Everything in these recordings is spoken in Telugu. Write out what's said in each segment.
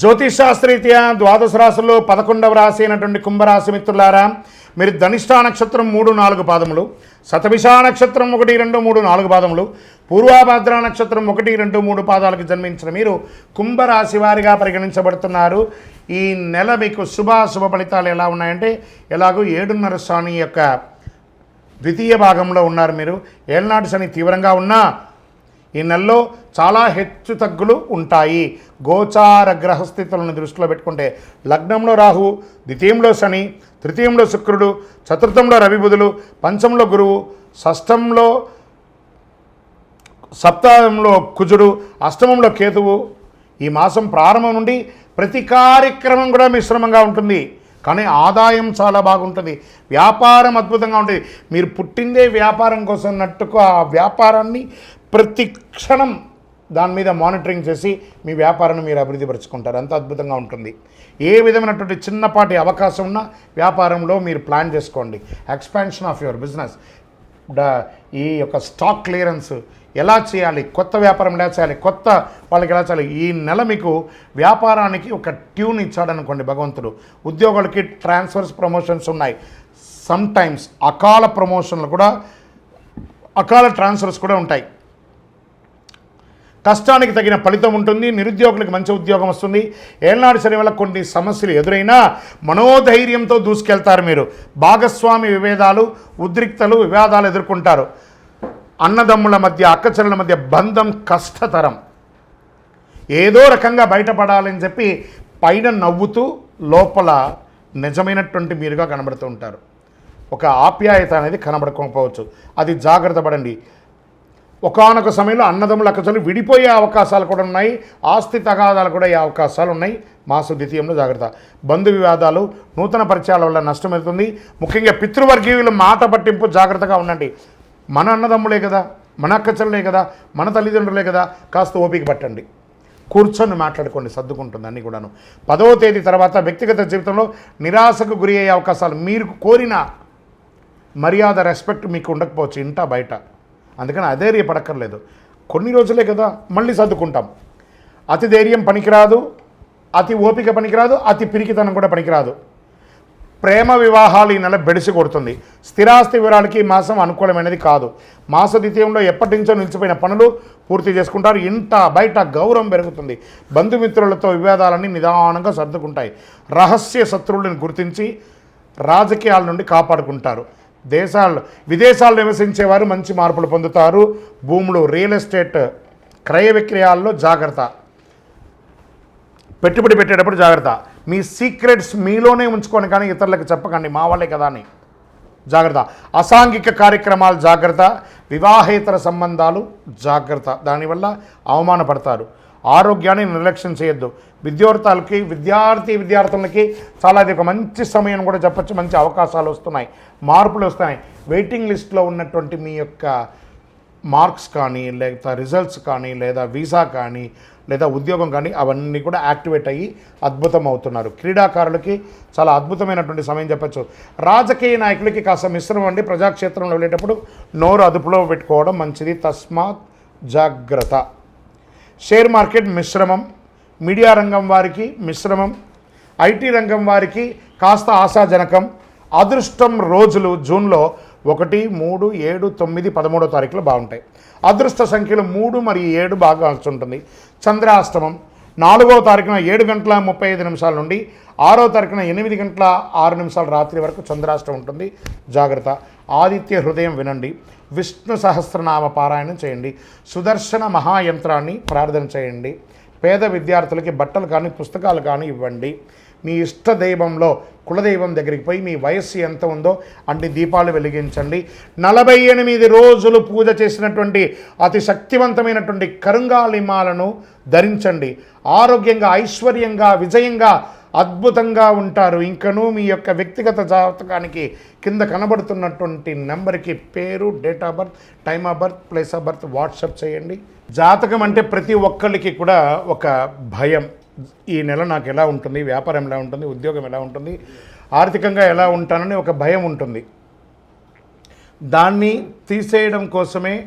జ్యోతిషాస్త్రీత్యా ద్వాదశ రాశుల్లో పదకొండవ రాశి అయినటువంటి కుంభరాశి మిత్రులారా మీరు ధనిష్టా నక్షత్రం మూడు నాలుగు పాదములు శతభిషా నక్షత్రం ఒకటి రెండు మూడు నాలుగు పాదములు పూర్వాభద్ర నక్షత్రం ఒకటి రెండు మూడు పాదాలకు జన్మించిన మీరు కుంభరాశి వారిగా పరిగణించబడుతున్నారు. ఈ నెల మీకు శుభ శుభ ఫలితాలు ఎలా ఉన్నాయంటే ఎలాగో ఏడున్నర స్వామి యొక్క ద్వితీయ భాగంలో ఉన్నారు మీరు. ఏళ్ళనాటి శని తీవ్రంగా ఉన్నా ఈ నెలలో చాలా హెచ్చు తగ్గులు ఉంటాయి. గోచార గ్రహస్థితులను దృష్టిలో పెట్టుకుంటే లగ్నంలో రాహు ద్వితీయంలో శని తృతీయంలో శుక్రుడు చతుర్థంలో రవి బుధులు పంచంలో గురువు షష్టంలో సప్తాహంలో కుజుడు అష్టమంలో కేతువు. ఈ మాసం ప్రారంభం నుండి ప్రతి కార్యక్రమం కూడా మిశ్రమంగా ఉంటుంది. కానీ ఆదాయం చాలా బాగుంటుంది. వ్యాపారం అద్భుతంగా ఉంటుంది. మీరు పుట్టిందే వ్యాపారం కోసం నట్టుకు ఆ వ్యాపారాన్ని ప్రతి క్షణం దాని మీద మానిటరింగ్ చేసి మీ వ్యాపారాన్ని మీరు అభివృద్ధి పరుచుకుంటారు. అంత అద్భుతంగా ఉంటుంది. ఏ విధమైనటువంటి చిన్నపాటి అవకాశం ఉన్నా వ్యాపారంలో మీరు ప్లాన్ చేసుకోండి. ఎక్స్పాన్షన్ ఆఫ్ యువర్ బిజినెస్ ఈ యొక్క స్టాక్ క్లియరెన్స్ ఎలా చేయాలి? కొత్త వ్యాపారం ఎలా చేయాలి? కొత్త వాళ్ళకి ఎలా చేయాలి? ఈ నెల మీకు వ్యాపారానికి ఒక ట్యూన్ ఇచ్చాడనుకోండి భగవంతుడు. ఉద్యోగులకి ట్రాన్స్ఫర్స్ ప్రమోషన్స్ ఉన్నాయి. సమ్ టైమ్స్ అకాల ప్రమోషన్లు కూడా అకాల ట్రాన్స్ఫర్స్ కూడా ఉంటాయి. కష్టానికి తగిన ఫలితం ఉంటుంది నిరుద్యోగులకు మంచి ఉద్యోగం వస్తుంది. ఏళ్ళనాడు శని వల్ల కొన్ని సమస్యలు ఎదురైనా మనోధైర్యంతో దూసుకెళ్తారు మీరు. భాగస్వామి విభేదాలు ఉద్రిక్తలు వివాదాలు ఎదుర్కొంటారు. అన్నదమ్ముల మధ్య అక్కచెల్లెల మధ్య బంధం కష్టతరం. ఏదో రకంగా బయటపడాలని చెప్పి పైన నవ్వుతూ లోపల నిజమైనటువంటి మీరుగా కనబడుతూ ఉంటారు. ఒక ఆప్యాయత అనేది కనబడకపోవచ్చు. అది జాగ్రత్త పడండి. ఒకనొక సమయంలో అన్నదమ్ముల అక్కచలు విడిపోయే అవకాశాలు కూడా ఉన్నాయి. ఆస్తి తగాదాలు కూడా అయ్యే అవకాశాలు ఉన్నాయి. మాసు ద్వితీయంలో జాగ్రత్త. బంధు వివాదాలు నూతన పరిచయాల వల్ల నష్టం వెళ్తుంది ముఖ్యంగా పితృవర్గీయుల మాట పట్టింపు జాగ్రత్తగా ఉండండి. మన అన్నదమ్ములే కదా మన అక్కచెల్లే కదా మన తల్లిదండ్రులే కదా కాస్త ఓపిక పట్టండి. కూర్చొని మాట్లాడుకోండి సర్దుకుంటుంది అన్నీ కూడాను. పదవ తేదీ తర్వాత వ్యక్తిగత జీవితంలో నిరాశకు గురి అయ్యే అవకాశాలు మీరు కోరిన మర్యాద రెస్పెక్ట్ మీకు ఉండకపోవచ్చు ఇంట బయట. అందుకని అధైర్యపడక్కర్లేదు కొన్ని రోజులే కదా మళ్ళీ సర్దుకుంటాం. అతి ధైర్యం పనికిరాదు అతి ఓపిక పనికిరాదు అతి పిరికితనం కూడా పనికిరాదు. ప్రేమ వివాహాలు ఈ నెల బెడిసి కొడుతుంది. స్థిరాస్తి వివరాలకి మాసం అనుకూలమైనది కాదు. మాస ద్వితీయంలో ఎప్పటి నుంచో నిలిచిపోయిన పనులు పూర్తి చేసుకుంటారు. ఇంట బయట గౌరవం పెరుగుతుంది. బంధుమిత్రులతో వివాదాలన్నీ నిదానంగా సర్దుకుంటాయి. రహస్య శత్రువులను గుర్తించి రాజకీయాల నుండి కాపాడుకుంటారు. దేశాల్లో విదేశాల్లో నివసించేవారు మంచి మార్పులు పొందుతారు. భూములు రియల్ ఎస్టేట్ క్రయ విక్రయాల్లో జాగ్రత్త. పెట్టుబడి పెట్టేటప్పుడు జాగ్రత్త. మీ సీక్రెట్స్ మీలోనే ఉంచుకొని కానీ ఇతరులకు చెప్పకండి మా వాళ్ళే కదా అని. జాగ్రత్త. అసాంఘిక కార్యక్రమాలు జాగ్రత్త. వివాహేతర సంబంధాలు జాగ్రత్త. దానివల్ల అవమానపడతారు. ఆరోగ్యాన్ని నిర్లక్ష్యం చేయొద్దు. విద్యార్థులకి విద్యార్థి విద్యార్థులకి చాలా అది ఒక మంచి సమయం కూడా చెప్పచ్చు. మంచి అవకాశాలు వస్తున్నాయి. మార్పులు వస్తున్నాయి. వెయిటింగ్ లిస్ట్లో ఉన్నటువంటి మీ యొక్క మార్క్స్ కానీ లేదా రిజల్ట్స్ కానీ లేదా వీసా కానీ లేదా ఉద్యోగం కానీ అవన్నీ కూడా యాక్టివేట్ అయ్యి అద్భుతం అవుతున్నారు క్రీడాకారులకి చాలా అద్భుతమైనటువంటి సమయం చెప్పచ్చు. రాజకీయ నాయకులకి కాస్త మిశ్రమం అండి. ప్రజాక్షేత్రంలో వెళ్ళేటప్పుడు నోరు అదుపులో పెట్టుకోవడం మంచిది. తస్మాత్ జాగ్రత్త. షేర్ మార్కెట్ మిశ్రమం మీడియా రంగం వారికి మిశ్రమం ఐటీ రంగం వారికి కాస్త ఆశాజనకం. అదృష్టం రోజులు జూన్లో ఒకటి మూడు ఏడు తొమ్మిది పదమూడో తారీఖులు బాగుంటాయి. అదృష్ట సంఖ్యలు మూడు మరియు ఏడు బాగా ఉంటుంది చంద్రాష్టమం నాలుగో తారీఖున ఏడు గంటల ముప్పై ఐదు నిమిషాల నుండి ఆరో తారీఖున ఎనిమిది గంటల ఆరు నిమిషాల రాత్రి వరకు చంద్రాష్టం ఉంటుంది. జాగ్రత్త. ఆదిత్య హృదయం వినండి. విష్ణు సహస్రనామ పారాయణం చేయండి. సుదర్శన మహాయంత్రాన్ని ప్రార్థన చేయండి. పేద విద్యార్థులకి బట్టలు కానీ పుస్తకాలు కానీ ఇవ్వండి. మీ ఇష్ట దైవంలో కులదైవం దగ్గరికి పోయి మీ వయస్సు ఎంత ఉందో అన్ని దీపాలు వెలిగించండి. నలభై ఎనిమిది రోజులు పూజ చేసినటువంటి అతి శక్తివంతమైనటువంటి కరుంగాలిమాలను ధరించండి. ఆరోగ్యంగా ఐశ్వర్యంగా విజయంగా అద్భుతంగా ఉంటారు. ఇంకనూ మీ యొక్క వ్యక్తిగత జాతకానికి కింద కనబడుతున్నటువంటి నెంబర్కి పేరు date of birth time of birth place of birth WhatsApp చేయండి. జాతకం అంటే ప్రతి ఒక్కరికి కూడా ఒక భయం. ఈ నెల నాకు ఎలా ఉంటుంది వ్యాపారం ఎలా ఉంటుంది ఉద్యోగం ఎలా ఉంటుంది ఆర్థికంగా ఎలా ఉంటానని ఒక భయం ఉంటుంది. దాన్ని తీసేయడం కోసమే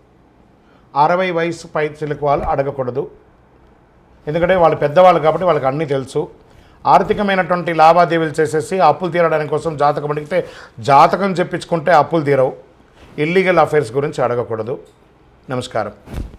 అరవై వయసు పై చిలుకు వాళ్ళు అడగకూడదు. ఎందుకంటే వాళ్ళు పెద్దవాళ్ళు కాబట్టి వాళ్ళకి అన్నీ తెలుసు. ఆర్థికమైనటువంటి లావాదేవీలు చేసేసి అప్పులు తీరడానికి కోసం జాతకం అడిగితే జాతకం చెప్పించుకుంటే అప్పులు తీరవు. ఇల్లీగల్ అఫైర్స్ గురించి అడగకూడదు. నమస్కారం.